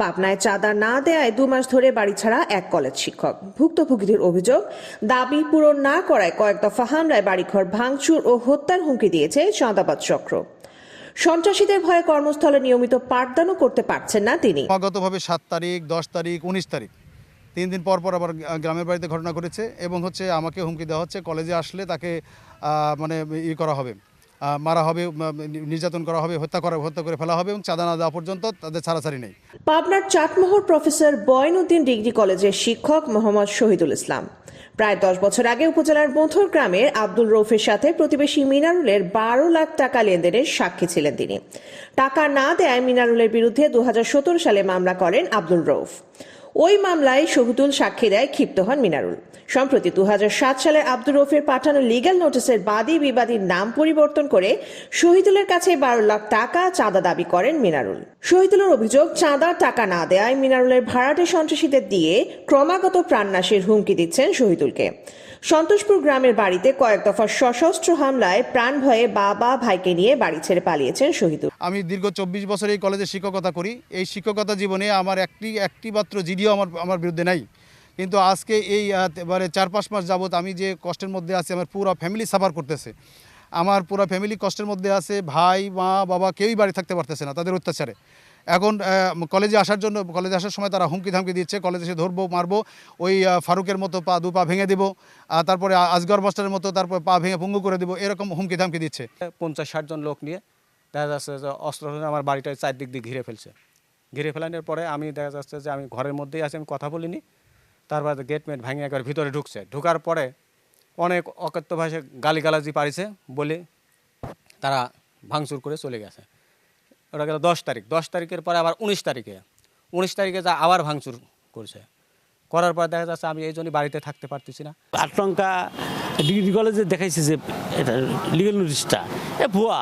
পাবনায় চাঁদা না দেয়ায় দু মাস ধরে বাড়ি ছাড়া এক কলেজ শিক্ষক। ভুক্তভোগীদের অভিযোগ, দাবি পূরণ না করায় কয়েক দফা হামলায় বাড়িঘর ভাঙচুর ও হত্যার হুমকি দিয়েছে চাঁদাবাদ চক্র। সন্ত্রাসীদের ভয়ে কর্মস্থলে নিয়মিত পাঠদানও করতে পারছেন না তিনি। অগতভাবে সাত তারিখ, দশ তারিখ, উনিশ তারিখ, তিন দিন পর পর আবার গ্রামের বাড়িতে ঘটনা ঘটেছে এবং হচ্ছে আমাকে হুমকি দেওয়া হচ্ছে, কলেজে আসলে তাকে মানে ই করা হবে। মারা হবে নির্যাতন করা হবে, হত্যা করা, হত্যা করে ফেলা হবে এবং চাঁদা না দেওয়া পর্যন্ত তাদের ছাড়াছাড়ি নেই। পাবনার চাটমোহর প্রফেসর বয়নুদ্দিন ডিগ্রি কলেজের শিক্ষক মোহাম্মদ শহীদুল ইসলাম। প্রায় দশ বছর আগে উপজেলার মথুর গ্রামের আব্দুল রৌফের সাথে প্রতিবেশী মিনারুলের বারো লাখ টাকা লেনদেনের সাক্ষী ছিলেন তিনি। টাকা না দেয় মিনারুলের বিরুদ্ধে দু হাজার সতেরো সালে মামলা করেন আব্দুল রৌফ। ওই মামলায় শহীদুল সাক্ষী দেয় ক্ষিপ্ত হন মিনারুল। সম্প্রতি দু সালে আব্দুর রৌফের পাঠানো লিগ্যাল নোটিশের বাদী বিবাদীর নাম পরিবর্তন করে শহীদুলের কাছে বারো লাখ টাকা চাঁদা দাবি করেন মিনারুল। শহীদুলের অভিযোগ চাঁদার টাকা না দেয়ায় মিনারুলের ভাড়াটে সন্ত্রাসীদের দিয়ে ক্রমাগত প্রাণনাশের হুমকি দিচ্ছেন শহীদুলকে। সন্তোষপুর গ্রামের বাড়িতে কয়েক দফা সশস্ত্র হামলায় প্রাণ ভয়ে বাবা, ভাইকে নিয়ে বাড়ি ছেড়ে পালিয়েছেন শহীদুল। আমি দীর্ঘ চব্বিশ বছর এই কলেজে শিক্ষকতা করি। এই শিক্ষকতা জীবনে আমার একটি একটি মাত্র জিডিও আমার আমার বিরুদ্ধে নাই, কিন্তু আজকে এই এবারে চার পাঁচ মাস যাবত আমি যে কষ্টের মধ্যে আছি, আমার পুরো ফ্যামিলি সাফার করতেছে। আমার পুরো ফ্যামিলি কষ্টের মধ্যে আছে, ভাই, মা, বাবা কেউই বাড়ি থাকতে পারতেছে না তাদের অত্যাচারে। এখন কলেজে আসার জন্য কলেজে আসার সময় তারা হুমকি ধামকি দিচ্ছে কলেজে এসে ধরবো, মারবো, ওই ফারুকের মতো পা দু পা ভেঙে দেবো তারপরে আজগর মাস্টারের মতো তারপর পা ভেঙে ভঙ্গু করে দেবো, এরকম হুমকি ধামকি দিচ্ছে। পঞ্চাশ ষাট জন লোক নিয়ে দেখা যাচ্ছে অস্ত্র আমার বাড়িটা চারদিক দিয়ে ঘিরে ফেলছে। ঘিরে ফেলানোর পরে আমি দেখা যাচ্ছে যে আমি ঘরের মধ্যেই আছি, আমি কথা বলিনি। তারপর গেট মেট ভাঙে একবার ভিতরে ঢুকছে। ঢোকার পরে অনেক অকথ্য ভাষায় গালিগালাজি পারিছে বলে তারা ভাঙচুর করে চলে গেছে। ওটা গেল দশ তারিখ। দশ তারিখের পরে আবার উনিশ তারিখে। উনিশ তারিখে যা আবার ভাঙচুর করছে। করার পর দেখা যাচ্ছে আমি এই জন্যই বাড়িতে থাকতে পারতেছি না। আটলঙ্কা ডিগ্রি কলেজে দেখাইছে যে এটা লিগেল নোটিশটা এ ভুয়া,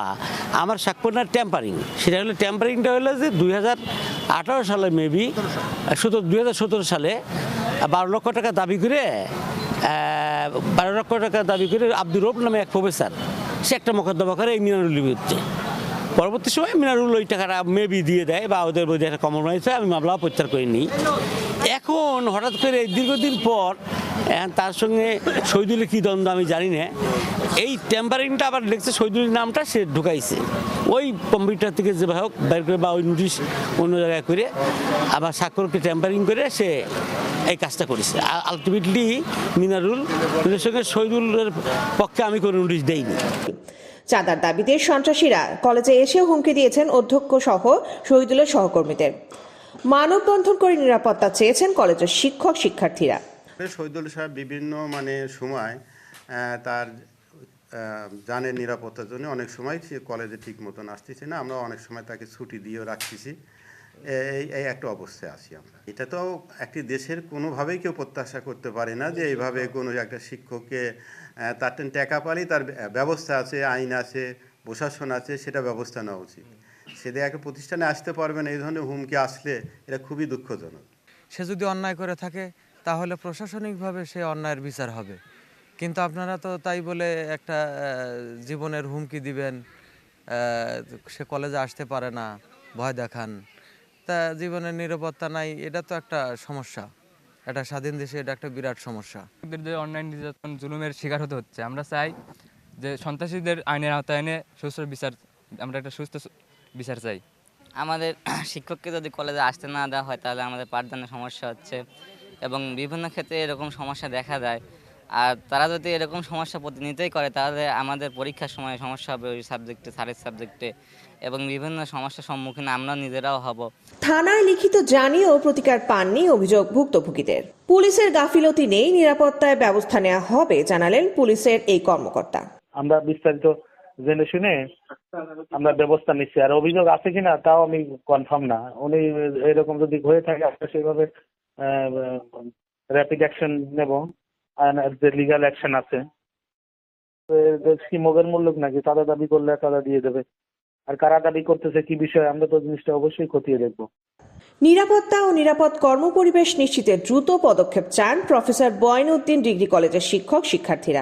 আমার স্বাক্ষর না ট্যাম্পারিং সেটা হলো ট্যাম্পারিংটা হলো যে দুই হাজার আঠারো সালে মেবি সতেরো, দুই সালে বারো লক্ষ টাকা দাবি করে বারো লক্ষ টাকা দাবি করে আব্দুর রব নামে এক প্রফেসর সে একটা মোকদ্দমা করে এই মিনারুল বিরুদ্ধে পরবর্তী সময় মিনারুল ওই টাকাটা মেবি দিয়ে দেয় বা ওদের মধ্যে একটা কম্প্রোমাইজ হয়, আমি মামলা প্রত্যাহার করে নিই এখন হঠাৎ করে দীর্ঘদিন পর তার সঙ্গে শহীদুলের কী দ্বন্দ্ব আমি জানি না। এই টেম্পারিংটা আবার দেখছে, শহীদুলের নামটা সে ঢুকাইছে। ওই কম্পিউটার থেকে যে হোক, বের করে বা ওই নোটিশ অন্য জায়গায় করে আবার স্বাক্ষরকে টেম্পারিং করে সে এই কাজটা করেছে। আলটিমেটলি মিনারুল সঙ্গে শহীদুলের পক্ষে আমি কোনো নোটিশ দেইনি। চাঁদার দাবিতে সন্ত্রাসীরা কলেজে এসে হুমকি দিয়েছেন অধ্যক্ষ সহ শহীদুলের সহকর্মীদের। মানববন্ধন করে নিরাপত্তা চেয়েছেন কলেজের শিক্ষক শিক্ষার্থীরা শহীদুল সাহেব বিভিন্ন মানে সময় তার জানের নিরাপত্তার জন্য অনেক সময় সে কলেজে ঠিক মতন আসতেছে না। আমরা অনেক সময় তাকে ছুটি দিয়েও রাখতেছি। এই এই একটা অবস্থায় আছি আমরা। এটা তো একটি দেশের কোনোভাবেই কেউ প্রত্যাশা করতে পারে না যে এইভাবে কোনো একটা শিক্ষককে তার টাকা পালি তার ব্যবস্থা আছে, আইন আছে, প্রশাসন আছে, সেটা ব্যবস্থা নেওয়া উচিত। সেটা একটা প্রতিষ্ঠানে আসতে পারবে না, এই ধরনের হুমকি আসলে এটা খুবই দুঃখজনক। সে যদি অন্যায় করে থাকে তাহলে প্রশাসনিকভাবে সে অন্যায়ের বিচার হবে। কিন্তু আপনারা তো তাই বলে একটা জীবনের হুমকি দিবেন সে কলেজে আসতে পারে না ভয় দেখান। তা জীবনের নিরাপত্তা নাই এটা তো একটা সমস্যা। এটা স্বাধীন দেশে এটা একটা বিরাট সমস্যা। বিরুদ্ধে অনলাইন নির্যাতন জুলুমের শিকার হতে হচ্ছে। আমরা চাই যে সন্ত্রাসীদের আইনের আওতায় এনে সুস্থ বিচার আমরা একটা সুস্থ বিচার চাই। আমাদের শিক্ষককে যদি কলেজে আসতে না দেওয়া হয় তাহলে আমাদের পাঠদানের সমস্যা হচ্ছে। এবং বিভিন্ন ক্ষেত্রে এরকম সমস্যা দেখা যায় আর তারা যদি এরকম সমস্যা প্রতিনিয়তই করে তাহলে আমাদের পরীক্ষার সময় সমস্যা হবে ওই সাবজেক্টে সারের সাবজেক্টে এবং বিভিন্ন সমস্যার সম্মুখীন আমরা নিজেরাও হব। থানায় লিখিত জানিয়েও প্রতিকার পাননি অভিযোগ ভুক্তভোগীদের। পুলিশের গাফিলতি নেই নিরাপত্তায় ব্যবস্থা নেওয়া হবে জানালেন পুলিশের এই কর্মকর্তা। আমরা বিস্তারিত জেনে শুনে আমরা ব্যবস্থা নিচ্ছি। আর অভিযোগ আছে কিনা তাও আমি কনফার্ম না। উনি এরকম যদি হয়ে থাকে আমরা সেইভাবে র্যাপিড অ্যাকশন নেব, আর যে লিগাল অ্যাকশন আছে। তো এর কি মগের মূল্য নাকি? তারা দাবি করলে তারা দিয়ে দেবে। আর কারা দাবি করতেছে, কি বিষয়ে, আমরা তো জিনিসটা অবশ্যই খতিয়ে দেখব। নিরাপত্তা ও নিরাপদ কর্মপরিবেশ নিশ্চিতে দ্রুত পদক্ষেপ চান প্রফেসর বয়নউদ্দিন ডিগ্রি কলেজের শিক্ষক, শিক্ষার্থীরা।